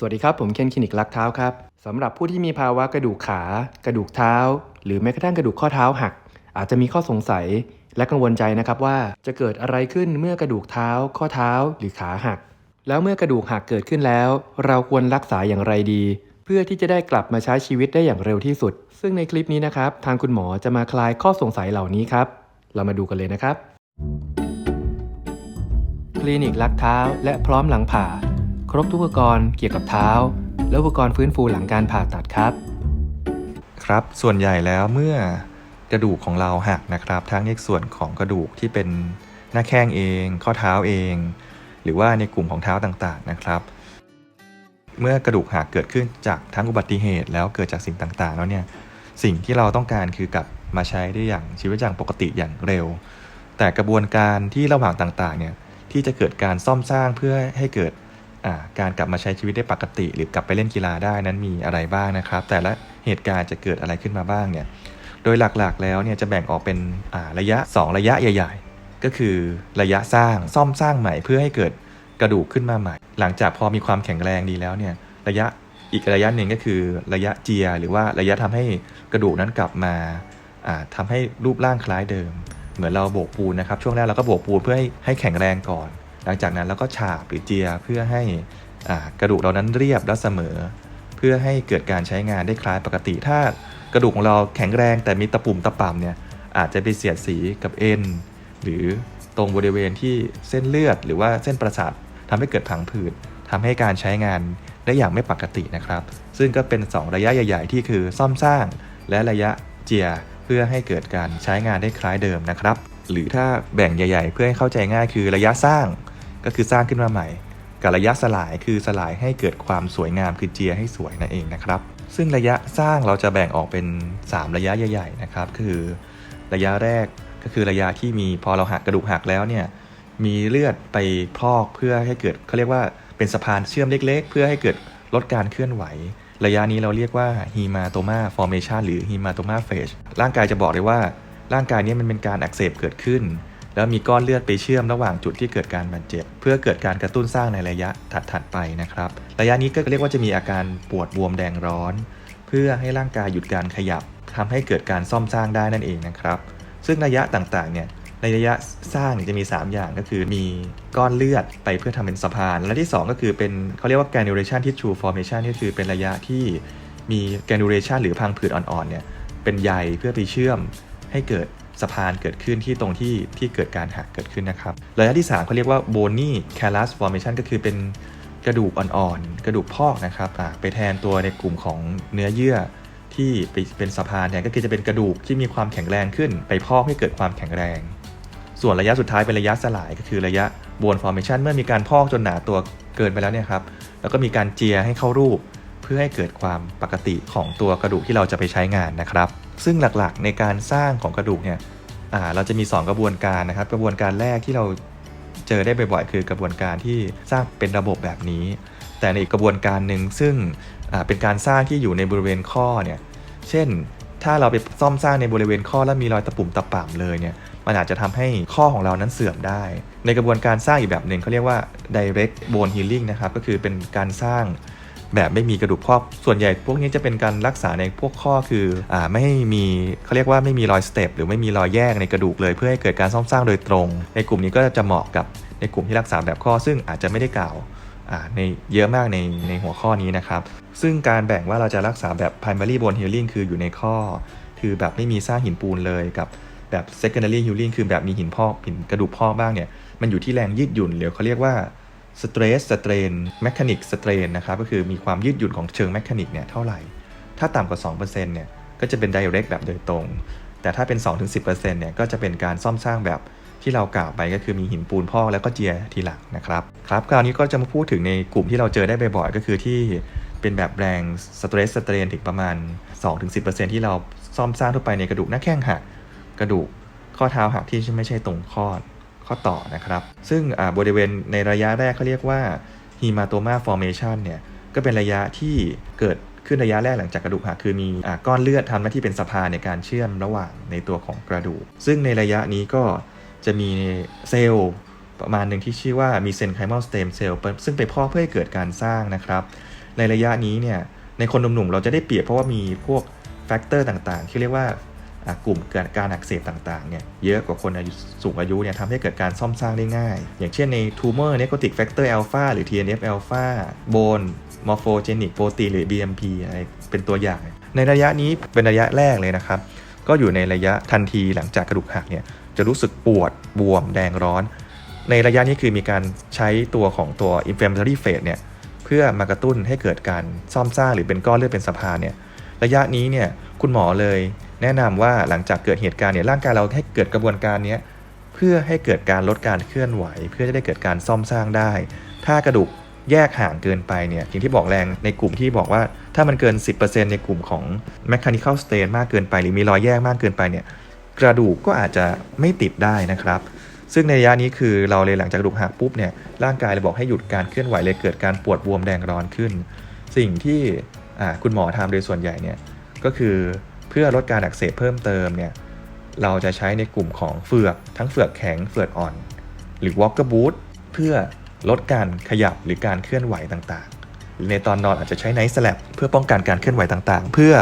สวัสดีครับ ผมเคนคลินิกลักเท้าครับสำหรับผู้ที่มีภาวะกระดูกขา กระดูกเท้า หรือแม้กระทั่งกระดูกข้อเท้าหัก อาจจะมีข้อสงสัยและกังวลใจนะครับว่าจะเกิดอะไรขึ้นเมื่อกระดูกเท้า ข้อเท้า หรือขาหัก แล้วเมื่อกระดูกหักเกิดขึ้นแล้ว เราควรรักษาอย่างไรดี เพื่อที่จะได้กลับมาใช้ชีวิตได้อย่างเร็วที่สุด ซึ่งในคลิปนี้นะครับ ทางคุณหมอจะมาคลายข้อสงสัยเหล่านี้ครับ เรามาดูกันเลยนะครับ คลินิกลักเท้า และพร้อมหลังผ่า ครบทุกอุปกรณ์เกี่ยวกับเท้า และอุปกรณ์ฟื้นฟูหลังการผ่าตัดครับ ครับส่วนใหญ่แล้วเมื่อกระดูกของเราหักนะครับ ทั้งในส่วนของกระดูกที่เป็นหน้าแข้งเอง ข้อเท้าเอง หรือว่าในกลุ่มของเท้าต่างๆนะครับ เมื่อกระดูกหักเกิดขึ้นจากทั้งอุบัติเหตุ แล้วเกิดจากสิ่งต่างๆ แล้วเนี่ยสิ่งที่เราต้องการคือกลับมาใช้ได้อย่างชีวิตอย่างปกติอย่างเร็ว แต่กระบวนการที่ระหว่างต่างๆเนี่ยที่จะเกิดการซ่อมสร้างเพื่อให้เกิด การกลับมาใช้ชีวิตได้ปกติ หรือกลับไปเล่นกีฬาได้นั้นมีอะไรบ้างนะครับ แต่ละเหตุการณ์จะเกิดอะไรขึ้นมาบ้างเนี่ยโดยหลักๆแล้วเนี่ยจะแบ่งออกเป็นระยะ 2 ระยะใหญ่ ๆ ก็คือระยะสร้างซ่อมสร้างใหม่เพื่อให้เกิดกระดูกขึ้นมาใหม่ หลังจากพอมีความแข็งแรงดีแล้วเนี่ยระยะอีกระยะหนึ่งก็คือระยะเจีย หรือว่าระยะทำให้กระดูกนั้นกลับมาอ่าทำให้รูปร่างคล้ายเดิม เหมือนเราโบกปูนนะครับ ช่วงแรกเราก็โบกปูนเพื่อให้ให้แข็งแรงก่อน หลังจากนั้นเราก็ฉาบหรือเจียเพื่อให้กระดูกเรานั้นเรียบและเสมอ เพื่อให้เกิดการใช้งานได้คล้ายปกติ ถ้ากระดูกของเราแข็งแรงแต่มีตะปุ่มตะป่ำเนี่ยอาจจะไปเสียดสีกับเอ็นหรือตรงบริเวณที่เส้นเลือด หรือว่าเส้นประสาททำให้เกิดผังผืดทำให้การใช้งานได้อย่างไม่ปกตินะครับ ซึ่งก็เป็น 2 ระยะใหญ่ๆ ที่คือซ่อมสร้าง และระยะเจียเพื่อให้เกิดการใช้งานได้คล้ายเดิมนะครับ หรือถ้าแบ่งใหญ่ ๆ เพื่อให้เข้าใจง่ายคือระยะสร้าง ก็คือสร้างขึ้นมาใหม่กับระยะสลายคือสลายให้เกิดความสวยงามคือเจียให้สวยนั่นเองนะครับ ซึ่งระยะสร้างเราจะแบ่งออกเป็น 3 ระยะใหญ่ ๆ นะครับ คือ ระยะแรกก็คือระยะที่มีพอเราหักกระดูกหักแล้วเนี่ยมีเลือดไปพอกเพื่อให้เกิดเขาเรียกว่าเป็นสะพานเชื่อมเล็ก ๆ เพื่อให้เกิดลดการเคลื่อนไหว ระยะนี้เราเรียกว่า hematoma formation หรือ hematoma phase ร่างกายจะบอกเลยว่า ร่างกายนี้มันเป็นการอักเสบเกิดขึ้น แล้วมีก้อนเลือดไปเชื่อมระหว่างจุดที่เกิดการบาดเจ็บ เพื่อเกิดการกระตุ้นสร้างในระยะถัดๆไปนะครับ ระยะนี้ก็เรียกว่าจะมีอาการปวดบวมแดงร้อน เพื่อให้ร่างกายหยุดการขยับทำให้เกิดการซ่อมสร้างได้นั่นเองนะครับ ซึ่งระยะต่างๆเนี่ยในระยะสร้างจะมี 3 อย่างก็คือมีก้อนเลือดไปเพื่อทำเป็นสะพาน และที่ 2 ก็คือเป็นเขาเรียกว่า granulation tissue formation ก็คือเป็นระยะที่มี granulation หรือพังผืดอ่อนๆเนี่ยเป็นใยเพื่อไปเชื่อมให้เกิด สะพานเกิดขึ้นที่ตรงที่ที่เกิดการหักเกิดขึ้นนะครับระยะที่3เขาเรียกว่า bony callus formation ก็คือเป็นกระดูกอ่อนๆ กระดูกพอกนะครับไปแทนตัวในกลุ่มของเนื้อเยื่อที่เป็นสะพานเนี่ก็คือจะเป็นกระดูกที่มีความแข็งแรงขึ้น ไปพอกให้เกิดความแข็งแรง ส่วนระยะสุดท้ายเป็นระยะสลายก็คือระยะบวนฟอร์เมชันเมื่อมีการพอกจนหนาตัวเกินไปแล้วเนี่ยครับแล้วก็มีการเจียให้เข้ารูป เพื่อให้เกิดความปกติของตัวกระดูกที่เราจะไปใช้งานนะครับ ซึ่งหลักๆในการสร้างของกระดูกเนี่ยเราจะมี 2 กระบวนการนะครับ กระบวนการแรกที่เราเจอได้บ่อยๆคือกระบวนการที่สร้างเป็นระบบแบบนี้ แต่ในอีกกระบวนการหนึ่งซึ่งเป็นการสร้างที่อยู่ในบริเวณข้อเนี่ยเช่นถ้าเราไปซ่อมสร้างในบริเวณข้อแล้วมีรอยตะปุ่มตะป่ำเลยเนี่ยมันอาจจะทำให้ข้อของเรานั้นเสื่อมได้ ในกระบวนการสร้างอีกแบบหนึ่งเขาเรียกว่า direct bone healing นะครับก็คือเป็นการสร้าง แบบไม่มีกระดูกพอกส่วนใหญ่พวกนี้จะเป็นการรักษาในพวกข้อคืออ่าไม่ให้มีเขาเรียกว่าไม่มีรอยสเต็ปหรือไม่มีรอยแยกในกระดูกเลย เพื่อให้เกิดการซ่อมสร้างโดยตรง ในกลุ่มนี้ก็จะเหมาะกับในกลุ่มที่รักษาแบบข้อ ซึ่งอาจจะไม่ได้กล่าวอ่าในเยอะมากในในหัวข้อนี้นะครับ ซึ่งการแบ่งว่าเราจะรักษาแบบ primary bone healing คืออยู่ในข้อ คือแบบไม่มีสร้างหินปูนเลยกับแบบ secondary healing คือแบบมีหินพอกหินกระดูกพอกบ้างเนี่ย มันอยู่ที่แรงยืดหยุ่นหรือเขาเรียกว่า stress strain mechanic strain นะครับก็คือมีความยืดหยุ่นของเชิงแมชานิกเนี่ยเท่าไหร่ ถ้าต่ำกว่า 2%เนี่ยก็จะเป็น direct แบบโดยตรง แต่ถ้าเป็น 2-10%เนี่ยก็จะเป็นการซ่อมสร้างแบบที่เรากล่าวไปก็คือมีหินปูนพอกแล้วก็เจียทีหลังนะครับครับคราวนี้ก็จะมาพูดถึงในกลุ่มที่เราเจอได้บ่อยๆก็คือที่เป็นแบบแรง stress strain ถึงประมาณ 2-10%ที่เราซ่อมสร้างทั่วไปในกระดูกหน้าแข้งหักกระดูกข้อเท้าหักที่ไม่ใช่ตรงข้อ ข้อต่อนะครับ ซึ่งบริเวณในระยะแรกเขาเรียกว่า hematoma formation เนี่ยก็เป็นระยะที่เกิดขึ้นระยะแรกหลังจากกระดูกหักคือมีอก้อนเลือดทำหน้าที่เป็นสะพานในการเชื่อมระหว่างในตัวของกระดูก ซึ่งในระยะนี้ก็จะมีเซลล์ประมาณหนึ่งที่ชื่อว่ามีเซนไคมอลสเตมเซลล์ซึ่งไปพอกเพื่อให้เกิดการสร้างนะครับ ในระยะนี้เนี่ยในคนหนุ่มๆเราจะได้เปรียบเพราะว่ามีพวกแฟกเตอร์ต่างๆ ที่เรียกว่า กลุ่มเการการอักเสบต่างๆเนี่ยเยอะกว่าคนอายุสูงอายุเนี่ยทำให้เกิดการซ่อมสร้างได้ง่าย อย่างเช่นใน tumor necrotic factor alpha หรือ TNF alpha bone morphogenic protein หรือ BMP อะไรเป็นตัวอย่าง ในระยะนี้เป็นระยะแรกเลยนะครับ ก็อยู่ในระยะทันทีหลังจากกระดูกหักเนี่ยจะรู้สึกปวดบวมแดงร้อน ในระยะนี้คือมีการใช้ตัวของตัว inflammatory phase เนี่ยเพื่อมากระตุ้นให้เกิดการซ่อมสร้างหรือเป็นก้อนเลือดเป็นสะพานเนี่ยระยะนี้เนี่ยคุณหมอเลย แนะนำว่าหลังจากเกิดเหตุการณ์เนี่ยร่างกายเราให้เกิดกระบวนการนี้เพื่อให้เกิดการลดการเคลื่อนไหว เพื่อจะได้เกิดการซ่อมสร้างได้ ถ้ากระดูกแยกห่างเกินไปเนี่ยอย่างที่บอกแรงในกลุ่มที่บอกว่าถ้ามันเกิน 10%ในกลุ่มของ mechanical strain มากเกินไป หรือมีรอยแยกมากเกินไปเนี่ยกระดูกก็อาจจะไม่ติดได้นะครับ ซึ่งในระยะนี้คือเราเลยหลังจากกระดูกหักปุ๊บเนี่ยร่างกายเลยบอกให้หยุดการเคลื่อนไหวเลยเกิดการปวดบวมแดงร้อนขึ้น สิ่งที่คุณหมอทำโดยส่วนใหญ่เนี่ยก็คือ พื่อลดการอักเสบเพิ่มเติมเนี่ยเราจะใช้ในกลุ่มของเฟือกทั้งเฟือกแข็งเฟือกอ่อน หรือ walker boot เพื่อลดการขยับหรือการเคลื่อนไหวต่างๆหรือในตอนนอนอาจจะใช้ไนท์สแลปเพื่อป้องกันการเคลื่อนไหวต่างๆ เพื่อ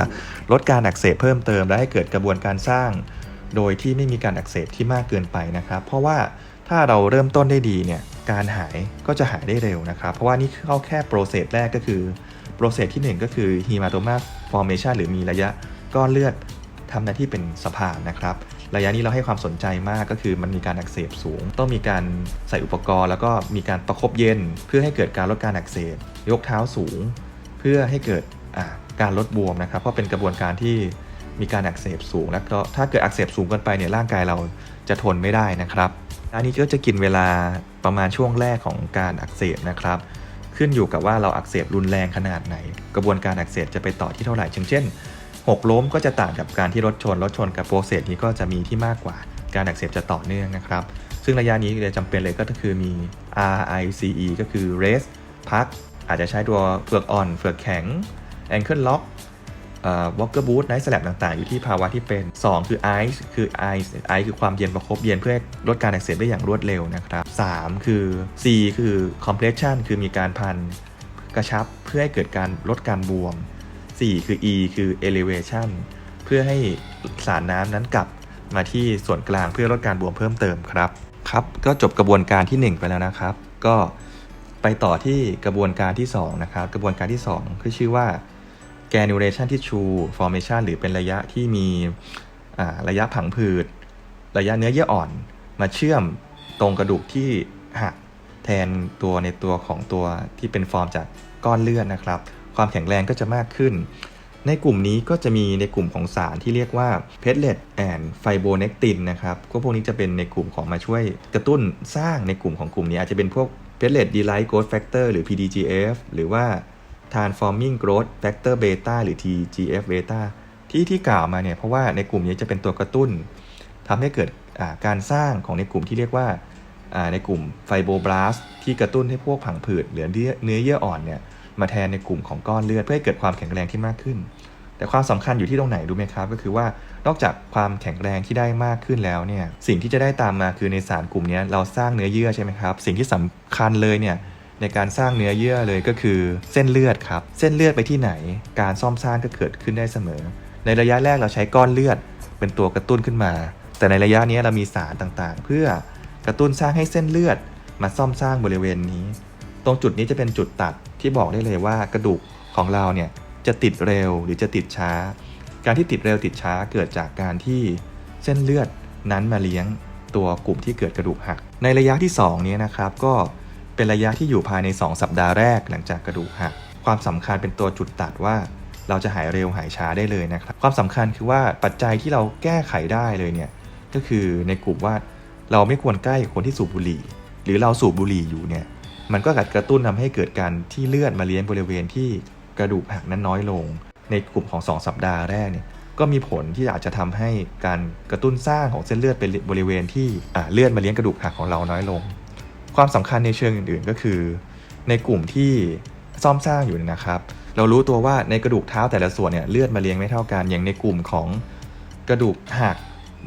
ลดการอักเสบเพิ่มเติม และให้เกิดกระบวนการสร้าง โดยที่ไม่มีการอักเสบที่มากเกินไปนะครับ เพราะว่าถ้าเราเริ่มต้นได้ดีเนี่ยการหายก็จะหายได้เร็วนะครับ เพราะว่านี่เข้าแค่โปรเซสแรกก็คือโปรเซสที่ 1 ก็คือ hematoma formation หรือมีระยะ ก้อนเลือดทำหน้าที่เป็นสะพานนะครับ ระยะนี้เราให้ความสนใจมากก็คือมันมีการอักเสบสูง ต้องมีการใส่อุปกรณ์ แล้วก็มีการประคบเย็น เพื่อให้เกิดการลดการอักเสบ ยกเท้าสูง เพื่อให้เกิดการลดบวมนะครับ เพราะเป็นกระบวนการที่มีการอักเสบสูง แล้วก็ถ้าเกิดอักเสบสูงเกินไปเนี่ยร่างกายเราจะทนไม่ได้นะครับอันนี้ก็จะกินเวลาประมาณช่วงแรกของการอักเสบนะครับขึ้นอยู่กับว่าเราอักเสบรุนแรงขนาดไหน กระบวนการอักเสบจะไปต่อที่เท่าไหร่เช่น หกล้มก็จะต่างกับการที่รถชน รถชนกับโปรเซสนี้ก็จะมีที่มากกว่าการอักเสบจะต่อเนื่องนะครับ ซึ่งระยะนี้เลยจำเป็นเลยก็คือมี RICE ก็คือ rest พัก อาจจะใช้ตัวเฟือกอ่อน เฟือกแข็ง ankle lock เอ่อ walker boot night slap ต่างๆ อยู่ที่ภาวะที่เป็น 2 คือ ice คือ ice ice คือความเย็นประคบเย็นเพื่อลดการอักเสบได้อย่างรวดเร็วนะครับ 3 คือ C คือ compression คือมีการพันกระชับเพื่อให้เกิดการลดการบวม 4 คือ E คือ elevation เพื่อให้สารน้ำนั้นกลับมาที่ส่วนกลางเพื่อลดการบวมเพิ่มเติมครับ ครับ ก็จบกระบวนการที่ 1 ไปแล้วนะครับ ก็ไปต่อที่กระบวนการที่ 2 นะครับ กระบวนการที่2คือชื่อว่า granulation tissue formation หรือเป็นระยะที่มีระยะผังผืด ระยะเนื้อเยื่ออ่อน มาเชื่อมตรงกระดูกที่หักแทนตัวในตัวของตัวที่เป็นฟอร์มจากก้อนเลือดนะครับ ความแข็งแรงก็จะมากขึ้น ในกลุ่มนี้ก็จะมีในกลุ่มของสารที่เรียกว่า p e t l e t and fibronectin นะครับก็พวกนี้จะเป็นในกลุ่มของมาช่วยกระตุ้นสร้างในกลุ่มของกลุ่มนี้อาจจะเป็นพวก p e t l e t delight growth factor หรือ PDGF หรือว่า transforming growth factor beta หรือ TGF beta ที่ที่กล่าวมาเนี่ยเพราะว่าในกลุ่มนี้จะเป็นตัวกระตุ้นทำให้เกิดการสร้างของในกลุ่มที่เรียกว่าในกลุ่มไฟโบบลาสที่กระตุ้นให้พวกผังผืดหรือเนื้อเยื่ออ่อนเนี่ย มาแทนในกลุ่มของก้อนเลือด เพื่อให้เกิดความแข็งแรงที่มากขึ้น แต่ความสำคัญอยู่ที่ตรงไหนรู้ไหมครับ ก็คือว่านอกจากความแข็งแรงที่ได้มากขึ้นแล้วเนี่ยสิ่งที่จะได้ตามมาคือในสารกลุ่มนี้เราสร้างเนื้อเยื่อใช่ไหมครับ สิ่งที่สำคัญเลยเนี่ยในการสร้างเนื้อเยื่อเลยก็คือเส้นเลือดครับ เส้นเลือดไปที่ไหน การซ่อมสร้างก็เกิดขึ้นได้เสมอ ในระยะแรกเราใช้ก้อนเลือดเป็นตัวกระตุ้นขึ้นมา แต่ในระยะนี้เรามีสารต่างๆ เพื่อกระตุ้นสร้างให้เส้นเลือดมาซ่อมสร้างบริเวณนี้ ตรงจุดนี้จะเป็นจุดตัดที่บอกได้เลยว่ากระดูกของเราเนี่ยจะติดเร็วหรือจะติดช้า การที่ติดเร็วติดช้าเกิดจากการที่เส้นเลือดนั้นมาเลี้ยงตัวกลุ่มที่เกิดกระดูกหัก ในระยะที่ 2 นี้นะครับก็เป็นระยะที่อยู่ภายใน 2 สัปดาห์แรกหลังจากกระดูกหัก ความสำคัญเป็นตัวจุดตัดว่า เราจะหายเร็วหายช้าได้เลยนะครับ ความสำคัญคือว่าปัจจัยที่เราแก้ไขได้เลยเนี่ยก็คือในกลุ่มว่าเราไม่ควรใกล้คนที่สูบบุหรี่ หรือเราสูบบุหรี่อยู่เนี่ย มันก็กระตุ้นทำให้เกิดการที่เลือดมาเลี้ยงบริเวณที่กระดูกหักนั้นน้อยลง ในกลุ่มของ 2 สัปดาห์แรกเนี่ยก็มีผลที่อาจจะทำให้การกระตุ้นสร้างของเส้นเลือดเป็นบริเวณที่เลือดมาเลี้ยงกระดูกหักของเราน้อยลง ความสำคัญในเชิงอื่นๆ ก็คือ ในกลุ่มที่ซ่อมสร้างอยู่นยนะครับ เรารู้ตัวว่าในกระดูกเท้าแต่ละส่วนเนี่ยเลือดมาเลี้ยงไม่เท่ากันอย่างในกลุ่มของกระดูกหัก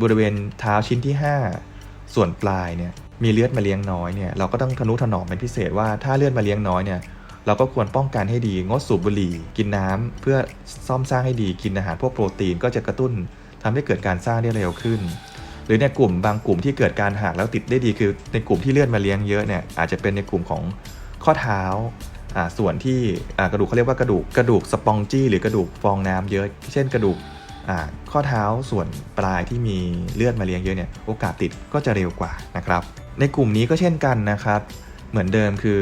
บริเวณเท้าชิ้นที่ 5 ส่วนปลายเนี่ย มีเลือดมาเลี้ยงน้อยเนี่ยเราก็ต้องทนุถนอมเป็นพิเศษว่าถ้าเลือดมาเลี้ยงน้อยเนี่ยเราก็ควรป้องกันให้ดีงดสูบบุหรี่ กินน้ำเพื่อซ่อมสร้างให้ดีกินอาหารพวกโปรตีนก็จะกระตุ้นทำให้เกิดการสร้างได้เร็วขึ้น หรือในกลุ่มบางกลุ่มที่เกิดการหักแล้วติดได้ดีคือ ในกลุ่มที่เลือดมาเลี้ยงเยอะเนี่ยอาจจะเป็นในกลุ่มของข้อเท้าส่วนที่กระดูกเขาเรียกว่ากระดูกกระดูกสปองจี้หรือกระดูกฟองน้ำเยอะ เช่นกระดูกข้อเท้าส่วนปลายที่มีเลือดมาเลี้ยงเยอะเนี่ยโอกาสติดก็จะเร็วกว่านะครับ ในกลุ่มนี้ก็เช่นกันนะครับ เหมือนเดิมคือ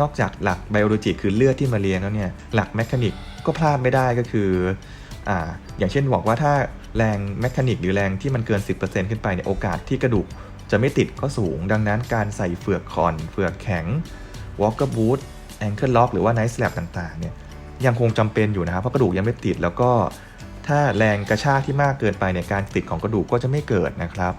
นอกจากหลักไบโอโลจิคือเลือดที่มาเลี้ยงแล้วเนี่ยหลักแมคานิกก็พลาดไม่ได้ก็คืออ่าอย่างเช่นบอกว่าถ้าแรงแมคานิกหรือแรงที่มันเกิน 10%ขึ้นไปเนี่ยโอกาสที่กระดูกจะไม่ติดก็สูง ดังนั้นการใส่เฟือกคอน เฟือกแข็ง walker boot ankle lock หรือว่า night slap ต่างๆเนี่ยยังคงจำเป็นอยู่นะครับเพราะกระดูกยังไม่ติดแล้วก็ถ้าแรงกระชากที่มากเกินไปเนี่ยการติดของกระดูกก็จะไม่เกิดนะครับ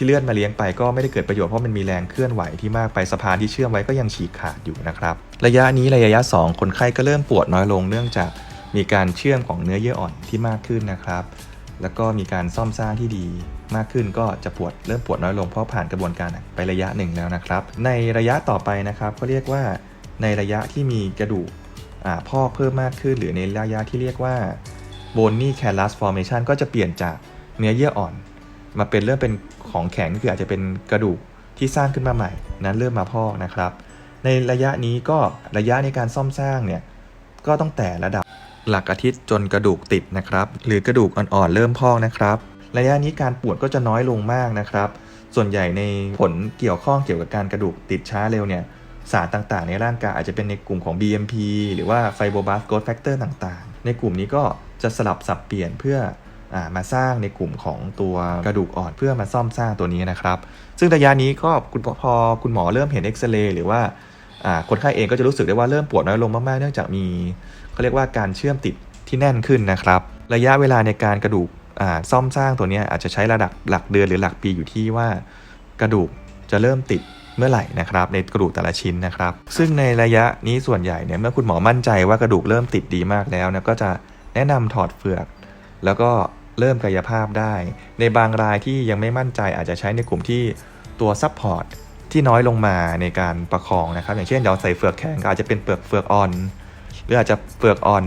ที่เลื่อนมาเลี้ยงไปก็ไม่ได้เกิดประโยชน์เพราะมันมีแรงเคลื่อนไหวที่มากไปสะพานที่เชื่อมไว้ก็ยังฉีกขาดอยู่นะครับ ระยะนี้ระยะ 2 คนไข้ก็เริ่มปวดน้อยลงเนื่องจากมีการเชื่อมของเนื้อเยื่ออ่อนที่มากขึ้นนะครับ แล้วก็มีการซ่อมสร้างที่ดีมากขึ้นก็จะปวดเริ่มปวดน้อยลงเพราะผ่านกระบวนการไประยะหนึ่งแล้วนะครับ ในระยะต่อไปนะครับเขาเรียกว่าในระยะที่มีกระดูกอ่าพอกเพิ่มมากขึ้น หรือในระยะที่เรียกว่า bony callus formation ก็จะเปลี่ยนจากเนื้อเยื่ออ่อน มาเป็นเริ่มเป็นของแข็งคืออาจจะเป็นกระดูกที่สร้างขึ้นมาใหม่ นั้นเริ่มมาพอกนะครับ ในระยะนี้ก็ระยะในการซ่อมสร้างเนี่ยก็ต้องแต่ระดับหลักอาทิตย์จนกระดูกติดนะครับ หรือกระดูกอ่อนๆเริ่มพอกนะครับ ระยะนี้การปวดก็จะน้อยลงมากนะครับ ส่วนใหญ่ในผลเกี่ยวข้องเกี่ยวกับการกระดูกติดช้าเร็วเนี่ยสารต่างๆ ในร่างกายอาจจะเป็นในกลุ่มของ BMP หรือว่า Fibroblast Growth Factor ต่างๆ ในกลุ่มนี้ก็จะสลับสับเปลี่ยนเพื่อ มาสร้างในกลุ่มของตัวกระดูกอ่อนเพื่อมาซ่อมสร้างตัวนี้นะครับ ซึ่งระยะนี้ก็คุณพอคุณหมอเริ่มเห็นเอ็กซเรย์หรือว่าคนไข้เองก็จะรู้สึกได้ว่าเริ่มปวดน้อยลงมากๆ เนื่องจากมีเขาเรียกว่าการเชื่อมติดที่แน่นขึ้นนะครับ ระยะเวลาในการกระดูกซ่อมสร้างตัวนี้อาจจะใช้ระดับหลักเดือนหรือหลักปีอยู่ที่ว่ากระดูกจะเริ่มติดเมื่อไหร่นะครับในกระดูกแต่ละชิ้นนะครับ ซึ่งในระยะนี้ส่วนใหญ่เนี่ยเมื่อคุณหมอมั่นใจว่ากระดูกเริ่มติดดีมากแล้วนะก็จะแนะนำถอดเฟือก แล้วก็ เริ่มกายภาพได้ ในบางรายที่ยังไม่มั่นใจอาจจะใช้ในกลุ่มที่ตัวซับพอร์ตที่น้อยลงมาในการประคองนะครับ อย่างเช่นเราใส่เฟือกแข็งก็อาจจะเป็นเปลือกเฟือกอ่อน หรืออาจจะเฟือกอ่อน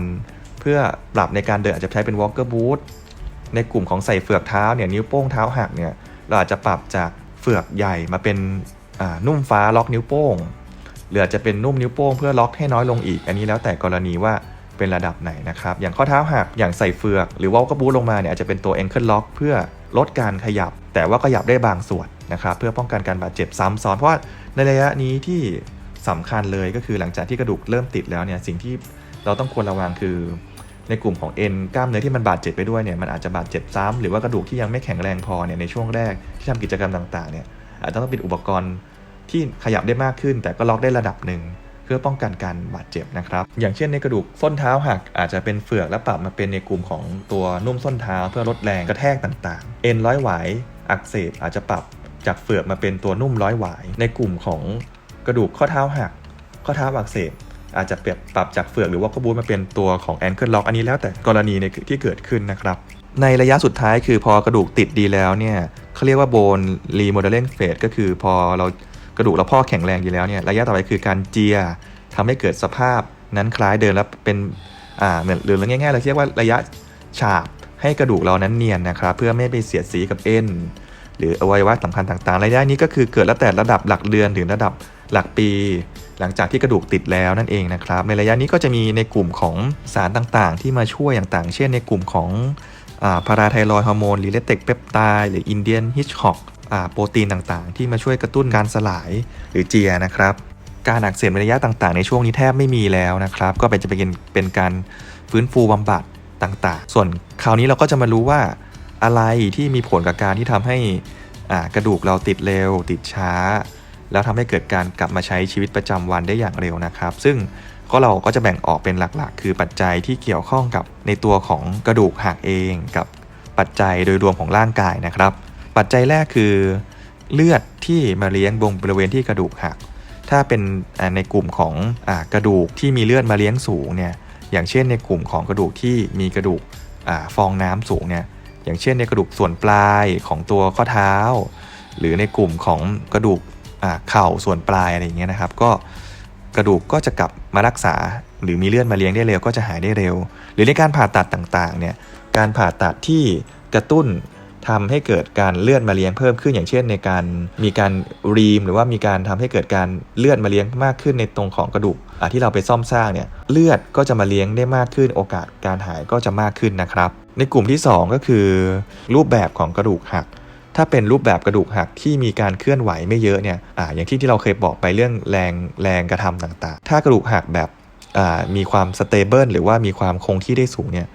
เพื่อปรับในการเดินอาจจะใช้เป็น walker boot ในกลุ่มของใส่เฟือกเท้าเนี่ยนิ้วโป้งเท้าหักเนี่ยเราอาจจะปรับจากเฟือกใหญ่มาเป็นอ่านุ่มฟ้าล็อกนิ้วโป้งหรืออาจจะเป็นนุ่มนิ้วโป้งเพื่อล็อกให้น้อยลงอีก อันนี้แล้วแต่กรณีว่า เป็นระดับไหนนะครับ อย่างข้อเท้าหัก อย่างใส่เฟือก หรือว่าก็บูลงมาเนี่ยอาจจะเป็นตัว ankle lock เพื่อลดการขยับ แต่ว่าขยับได้บางส่วนนะครับเพื่อป้องกันการบาดเจ็บซ้ำซ้อน เพราะว่าในระยะนี้ที่สำคัญเลยก็คือหลังจากที่กระดูกเริ่มติดแล้วเนี่ยสิ่งที่เราต้องควรระวังคือในกลุ่มของเอ็นกล้ามเนื้อที่มันบาดเจ็บไปด้วยเนี่ยมันอาจจะบาดเจ็บซ้ำหรือว่ากระดูกที่ยังไม่แข็งแรงพอเนี่ยในช่วงแรกที่ทำกิจกรรมต่างๆเนี่ยอาจจะต้องเป็นอุปกรณ์ที่ขยับได้มากขึ้น แต่ก็ล็อกได้ระดับหนึ่ง เพื่อป้องกันการบาดเจ็บนะครับ อย่างเช่นในกระดูกส้นเท้าหักอาจจะเป็นเฟือกและปรับมาเป็นในกลุ่มของตัวนุ่มส้นเท้าเพื่อลดแรงกระแทกต่างๆ เอ็นร้อยหวายอักเสบอาจจะปรับจากเฟือกมาเป็นตัวนุ่มร้อยหวาย ในกลุ่มของกระดูกข้อเท้าหัก ข้อเท้าอักเสบอาจจะเปรียบปรับจากเฟือกหรือว่ากระบูนมาเป็นตัวของแอนเคิลล็อกอันนี้แล้วแต่กรณีในที่เกิดขึ้นนะครับ ในระยะสุดท้ายคือพอกระดูกติดดีแล้วเนี่ยเขาเรียกว่าโบนรีโมเดลเลนเฟสก็คือพอเรา กระดูกเราพ่อแข็งแรงดีแล้วเนี่ยระยะต่อไปคือการเจียทำให้เกิดสภาพนั้นคล้ายเดินแล้วเป็นอ่าเหมือนหรือง่ายๆเราเรียกว่าระยะฉาบให้กระดูกเรานั้นเนียนนะครับ เพื่อไม่ไปเสียดสีกับเอ็นหรืออวัยวะสำคัญต่างๆระยะนี้ก็คือเกิดแล้วแต่ระดับหลักเดือนถึงระดับหลักปี หลังจากที่กระดูกติดแล้วนั่นเองนะครับ ในระยะนี้ก็จะมีในกลุ่มของสารต่างๆ ที่มาช่วยอย่างต่างเช่นในกลุ่มของพาราไทรอยฮอร์โมนหรือเลเต็กเปปไทด์หรืออินเดียนฮิชฮอก โปรตีนต่างๆ ที่มาช่วยกระตุ้นการสลายหรือเจียนะครับ การอักเสบในระยะต่างๆ ในช่วงนี้แทบไม่มีแล้วนะครับ ก็เป็นจะเป็นเป็นการฟื้นฟูบำบัดต่างๆ ส่วนคราวนี้เราก็จะมารู้ว่าอะไรที่มีผลกับการที่ทำให้อ่ากระดูกเราติดเร็ว ติดช้า แล้วทำให้เกิดการกลับมาใช้ชีวิตประจำวันได้อย่างเร็วนะครับ ซึ่งก็เราก็จะแบ่งออกเป็นหลักๆ คือปัจจัยที่เกี่ยวข้องกับในตัวของกระดูกหักเองกับปัจจัยโดยรวมของร่างกายนะครับ ปัจจัยแรกคือเลือดที่มาเลี้ยงบงบริเวณที่กระดูกหัก ถ้าเป็นในกลุ่มของอกระดูกที่มีเลือดมาเลี้ยงสูงเนี่ย อย่างเช่นในกลุ่มของกระดูกที่มีกระดูกอฟองน้ำสูงเนี่ย อย่างเช่นในกระดูกส่วนปลายของตัวข้อเท้า หรือในกลุ่มของกระดูกเข่าส่วนปลายอะไรอย่างเงี้ยนะครับ ก็กระดูกก็จะกลับมารักษา หรือมีเลือดมาเลี้ยงได้เร็วก็จะหายได้เร็ว หรือในการผ่าตัดต่างๆเนี่ย การผ่าตัดที่กระตุ้น ทำให้เกิดการเลือดมาเลี้ยงเพิ่มขึ้น อย่างเช่นในการมีการรีม หรือว่ามีการทำให้เกิดการเลือดมาเลี้ยงมากขึ้นในตรงของกระดูกที่เราไปซ่อมสร้างเนี่ยเลือดก็จะมาเลี้ยงได้มากขึ้น โอกาสการหายก็จะมากขึ้นนะครับ ในกลุ่มที่ 2 ก็คือ รูปแบบของกระดูกหักถ้าเป็นรูปแบบกระดูกหักที่มีการเคลื่อนไหวไม่เยอะเนี่ยออย่างที่ที่เราเคยบอกไปเรื่องแรงแรงกระทำต่างๆ ถ้ากระดูกหักแบบมีความสเตเบิลหรือว่ามีความคงที่ได้สูงเนี่ย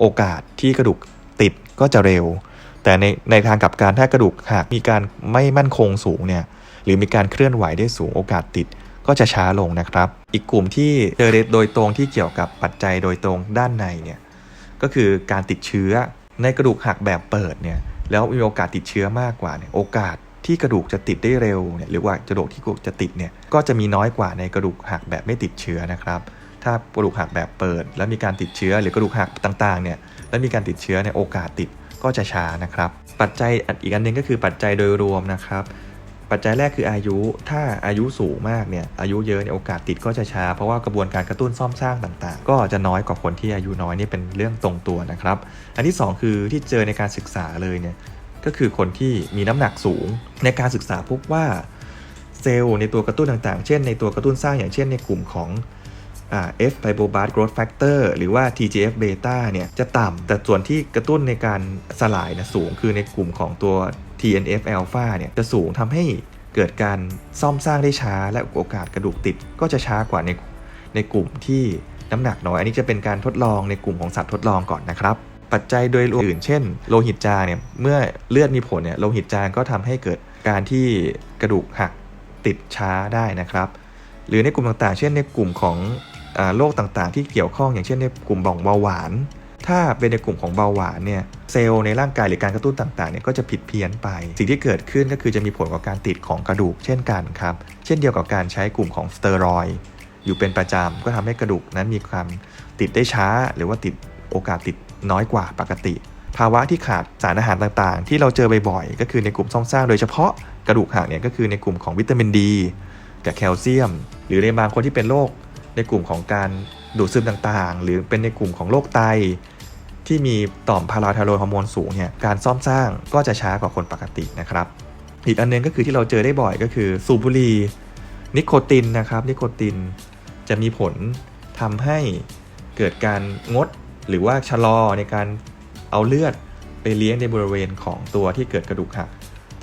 โอกาสที่กระดูกติดก็จะเร็ว แต่ในในทางกลับการถ้ากระดูกหักมีการไม่มั่นคงสูงเนี่ยหรือมีการเคลื่อนไหวได้สูงโอกาสติดก็จะช้าลงนะครับ อีกกลุ่มที่เจอโดยตรงที่เกี่ยวกับปัจจัยโดยตรงด้านในเนี่ยก็คือการติดเชื้อในกระดูกหักแบบเปิดเนี่ยแล้วมีโอกาสติดเชื้อมากกว่าเนี่ยโอกาสที่กระดูกจะติดได้เร็วเนี่ยหรือว่ากระดูกที่กระดูกจะติดเนี่ยก็จะมีน้อยกว่าในกระดูกหักแบบไม่ติดเชื้อนะครับ ถ้ากระดูกหักแบบเปิด แล้วมีการติดเชื้อหรือกระดูกหักต่างๆเนี่ยแล้วมีการติดเชื้อเนี่ยโอกาสติด ก็จะช้านะครับ ปัจจัยอีกอันหนึงก็คือปัจจัยโดยรวมนะครับ ปัจจัยแรกคืออายุ ถ้าอายุสูงมากเนี่ย อายุเยอะเนี่ยโอกาสติดก็จะช้า เพราะว่ากระบวนการกระตุ้นซ่อมสร้างต่างๆ ก็จะน้อยกว่าคนที่อายุน้อยนี่เป็นเรื่องตรงตัวนะครับ อันที่ 2 คือที่เจอในการศึกษาเลยเนี่ย ก็คือคนที่มีน้ำหนักสูง ในการศึกษาพบว่าเซลล์ในตัวกระตุ้นต่างๆ เช่น ในตัวกระตุ้นสร้างอย่างเช่นในกลุ่มของ F fibroblast growth factor หรือว่า TGF beta เนี่ยจะต่ำ แต่ส่วนที่กระตุ้นในการสลายนะสูงคือในกลุ่มของตัว TNF alpha เนี่ยจะสูงทำให้เกิดการซ่อมสร้างได้ช้า และโอกาสกระดูกติดก็จะช้ากว่าในในกลุ่มที่น้ำหนักน้อย อันนี้จะเป็นการทดลองในกลุ่มของสัตว์ทดลองก่อนนะครับปัจจัยโดยรวมอื่น เช่น โลหิตจางเนี่ยเมื่อเลือดมีผลเนี่ยโลหิตจางก็ทำให้เกิดการที่กระดูกหักติดช้าได้นะครับ หรือในกลุ่มต่างๆ เช่นในกลุ่มของ โรคต่างๆ ที่เกี่ยวข้องอย่างเช่นในกลุ่มบ่องเบาหวาน ถ้าเป็นในกลุ่มของเบาหวานเนี่ยเซลล์ในร่างกายหรือการกระตุ้นต่างๆเนี่ยก็จะผิดเพี้ยนไป สิ่งที่เกิดขึ้นก็คือจะมีผลกับการติดของกระดูกเช่นกันครับ เช่นเดียวกับการใช้กลุ่มของสเตียรอยด์อยู่เป็นประจำก็ทำให้กระดูกนั้นมีความติดได้ช้า หรือว่าติดโอกาสติดน้อยกว่าปกติ ภาวะที่ขาดสารอาหารต่างๆ ที่เราเจอบ่อยๆ ก็คือในกลุ่มซ่อมสร้างโดยเฉพาะกระดูกหักเนี่ยก็คือในกลุ่มของวิตามินดีกับแคลเซียม หรือในบางคนที่เป็นโรค ในกลุ่มของการดูดซึมต่างๆ หรือเป็นในกลุ่มของโรคไต ที่มีต่อมพาราไทโรอยฮอร์โมนสูงเนี่ยการซ่อมสร้างก็จะช้ากว่าคนปกตินะครับอีกอันหนึงก็คือที่เราเจอได้บ่อยก็คือสูบบุหรี่นิโคตินนะครับนิโคตินจะมีผลทำให้เกิดการงดหรือว่าชะลอในการเอาเลือดไปเลี้ยงในบริเวณของตัวที่เกิดกระดูกหัก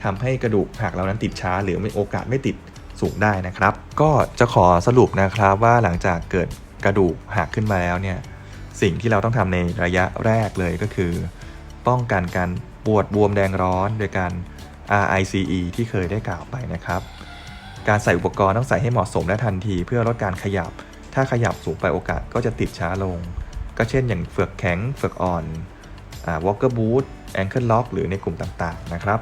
ทำให้กระดูกหักเรานั้นติดช้า หรือไม่โอกาสไม่ติด สูงได้นะครับ ก็จะขอสรุปนะครับว่าหลังจากเกิดกระดูกหักขึ้นมาแล้วเนี่ยสิ่งที่เราต้องทำในระยะแรกเลยก็คือ ป้องกันการปวดบวมแดงร้อนโดยการ RICE ที่เคยได้กล่าวไปนะครับ การใส่อุปกรณ์ต้องใส่ให้เหมาะสมและทันที เพื่อลดการขยับ ถ้าขยับสูงไปโอกาสก็จะติดช้าลง ก็เช่นอย่างเฟือกแข็ง เฟือกอ่อนวอ่า walker boot ankle lock หรือในกลุ่มต่างๆนะครับ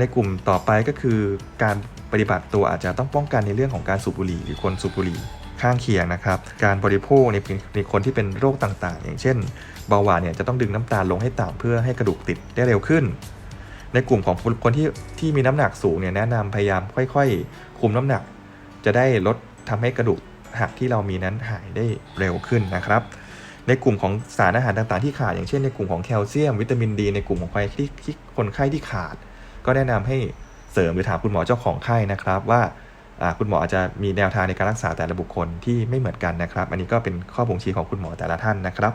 ในกลุ่มต่อไปก็คือการ ปฏิบัติตัวอาจจะต้องป้องกันในเรื่องของการสูบบุหรี่หรือคนสูบบุหรี่ข้างเคียงนะครับ การบริโภคในในคนที่เป็นโรคต่างๆ อย่างเช่นเบาหวานเนี่ยจะต้องดึงน้ำตาลลงให้ต่ำเพื่อให้กระดูกติดได้เร็วขึ้น ในกลุ่มของคนที่ที่มีน้ำหนักสูงเนี่ยแนะนำพยายามค่อยๆ คุมน้ำหนัก จะได้ลดทำให้กระดูกหักที่เรามีนั้นหายได้เร็วขึ้นนะครับ ในกลุ่มของสารอาหารต่างๆที่ขาดอย่างเช่นในกลุ่มของแคลเซียม วิตามินดี ในกลุ่มของใครที่ที่คนไข้ที่ขาด ก็แนะนำให้ เสริมหรือถามคุณหมอเจ้าของไข้นะครับ ว่าคุณหมออาจจะมีแนวทางในการรักษาแต่ละบุคคลที่ไม่เหมือนกันนะครับ อันนี้ก็เป็นข้อบ่งชี้ของคุณหมอแต่ละท่านนะครับ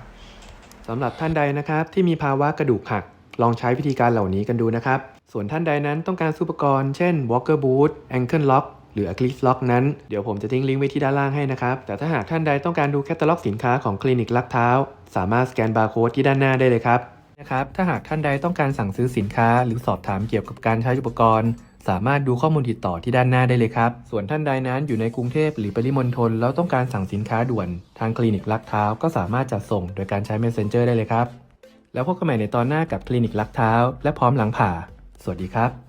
สำหรับท่านใดนะครับที่มีภาวะกระดูกหัก ลองใช้วิธีการเหล่านี้กันดูนะครับ ส่วนท่านใดนั้นต้องการอุปกรณ์เช่น walker boot ankle lock หรือ Achilles lock นั้น เดี๋ยวผมจะทิ้งลิงก์ไว้ที่ด้านล่างให้นะครับ แต่ถ้าหากท่านใดต้องการดูแคตตาล็อกสินค้าของคลินิกลักเท้า สามารถสแกนบาร์โค้ดที่ด้านหน้าได้เลยครับนะครับถ้าหากท่านใดต้องการสั่งซื้อสินค้า หรือสอบถามเกี่ยวกับการใช้อุปกรณ์ สามารถดูข้อมูลติดต่อที่ด้านหน้าได้เลยครับ ส่วนท่านใดนั้นอยู่ในกรุงเทพหรือปริมณฑลแล้วต้องการสั่งสินค้าด่วน ทางคลินิกลักเท้าก็สามารถจัดส่งโดยการใช้ Messenger ได้เลยครับ แล้วพบกันใหม่ในตอนหน้ากับคลินิกลักเท้า และพร้อมหลังผ่า สวัสดีครับ